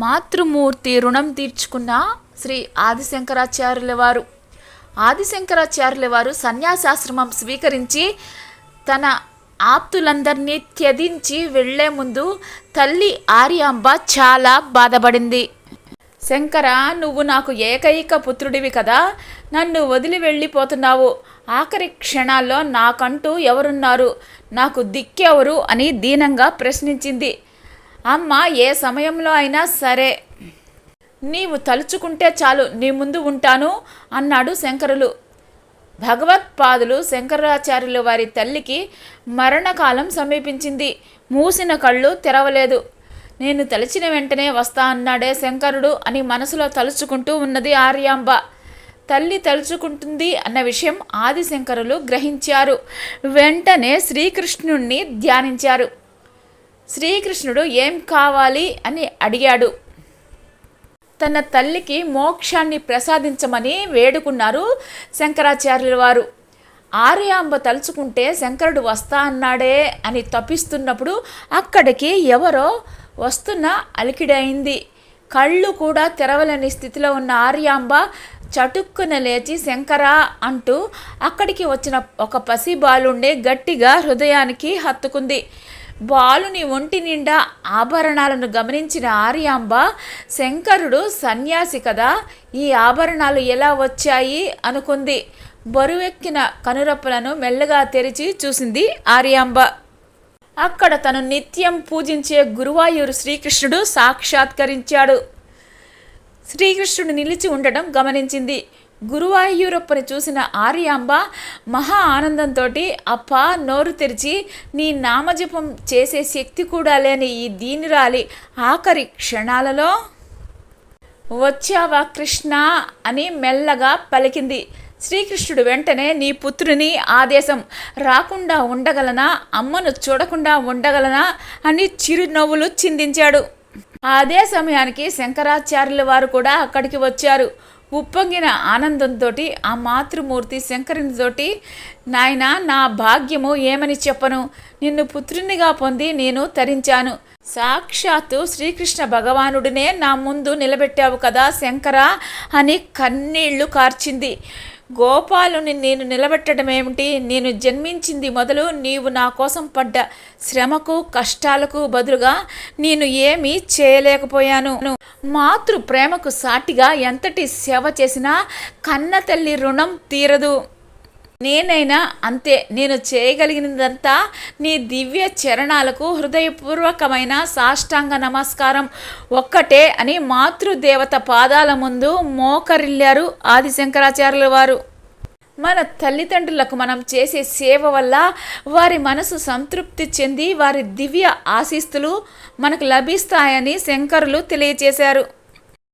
మాతృమూర్తి రుణం తీర్చుకున్న శ్రీ ఆదిశంకరాచార్యుల వారు. ఆదిశంకరాచార్యుల వారు సన్యాసాశ్రమం స్వీకరించి తన ఆప్తులందరినీ త్యజించి వెళ్ళే ముందు తల్లి ఆర్యాంబ చాలా బాధపడింది. శంకర నువ్వు నాకు ఏకైక పుత్రుడివి కదా నన్ను వదిలి వెళ్ళిపోతున్నావు. ఆఖరి క్షణాల్లో నాకంటూ ఎవరున్నారు? నాకు దిక్కెవరు? అని దీనంగా ప్రశ్నించింది. అమ్మ ఏ సమయంలో అయినా సరే. నీవు తలుచుకుంటే చాలు నీ ముందు ఉంటాను అన్నాడు శంకరులు. భగవత్పాదులు శంకరాచార్యుల వారి తల్లికి మరణకాలం సమీపించింది. మూసిన కళ్ళు తెరవలేదు. నేను తలిచిన వెంటనే వస్తా అన్నాడే శంకరుడు అని మనసులో తలుచుకుంటూ ఉన్నది ఆర్యాంబ. తల్లి తలుచుకుంటుంది అన్న విషయం ఆదిశంకరులు గ్రహించారు. వెంటనే శ్రీకృష్ణుణ్ణి ధ్యానించారు. శ్రీకృష్ణుడు ఏం కావాలి అని అడిగాడు. తన తల్లికి మోక్షాన్ని ప్రసాదించమని వేడుకున్నారు శంకరాచార్యుల వారు. ఆర్యాంబ తలుచుకుంటే శంకరుడు వస్తా అన్నాడే అని తప్పిస్తున్నప్పుడు అక్కడికి ఎవరో వస్తున్న అలికిడైంది. కళ్ళు కూడా తెరవలేని స్థితిలో ఉన్న ఆర్యాంబ చటుక్కున లేచి శంకరా అంటూ అక్కడికి వచ్చిన ఒక పసి బాలుండే గట్టిగా హృదయానికి హత్తుకుంది. బాలుని ఒంటి నిండా ఆభరణాలను గమనించిన ఆర్యాంబ శంకరుడు సన్యాసి కదా ఈ ఆభరణాలు ఎలా వచ్చాయి అనుకుంది. బరువెక్కిన కనురప్పలను మెల్లగా తెరిచి చూసింది ఆర్యాంబ. అక్కడ తను నిత్యం పూజించే గురువాయూరు శ్రీకృష్ణుడు సాక్షాత్కరించాడు. శ్రీకృష్ణుడు నిలిచి ఉండటం గమనించింది. గురువాయూరప్పని చూసిన ఆర్యాంబ మహా ఆనందంతో అప్ప నోరు తెరిచి నీ నామజపం చేసే శక్తి కూడా లేని ఈ దీనిరాలి ఆఖరి క్షణాలలో వచ్చావా కృష్ణ అని మెల్లగా పలికింది. శ్రీకృష్ణుడు వెంటనే నీ పుత్రుని ఆదేశం రాకుండా ఉండగలనా? అమ్మను చూడకుండా ఉండగలనా? అని చిరునవ్వులు చిందించాడు. అదే సమయానికి శంకరాచార్యుల వారు కూడా అక్కడికి వచ్చారు. ఉప్పొంగిన ఆనందంతో ఆ మాతృమూర్తి శంకరునితోటి నాయన నా భాగ్యము ఏమని చెప్పను? నిన్ను పుత్రునిగా పొంది నేను తరించాను. సాక్షాత్తు శ్రీకృష్ణ భగవానుడినే నా ముందు నిలబెట్టావు కదా శంకర అని కన్నీళ్ళు కార్చింది. గోపాలుని నేను నిలబెట్టడం ఏమిటి? నేను జన్మించింది మొదలు నీవు నా కోసం పడ్డ శ్రమకు కష్టాలకు బదులుగా నేను ఏమీ చేయలేకపోయాను. మాతృ ప్రేమకు సాటిగా ఎంతటి సేవ చేసినా కన్న తల్లి రుణం తీరదు. నేనైనా అంతే నేను చేయగలిగినదంతా నీ దివ్య చరణాలకు హృదయపూర్వకమైన సాష్టాంగ నమస్కారం. ఒక్కటే అని మాతృదేవత పాదాల ముందు మోకరిల్లారు ఆదిశంకరాచార్యుల వారు. మన తల్లిదండ్రులకు మనం చేసే సేవ వల్ల వారి మనసు సంతృప్తి చెంది వారి దివ్య ఆశీస్సులు మనకు లభిస్తాయని శంకరులు తెలియజేశారు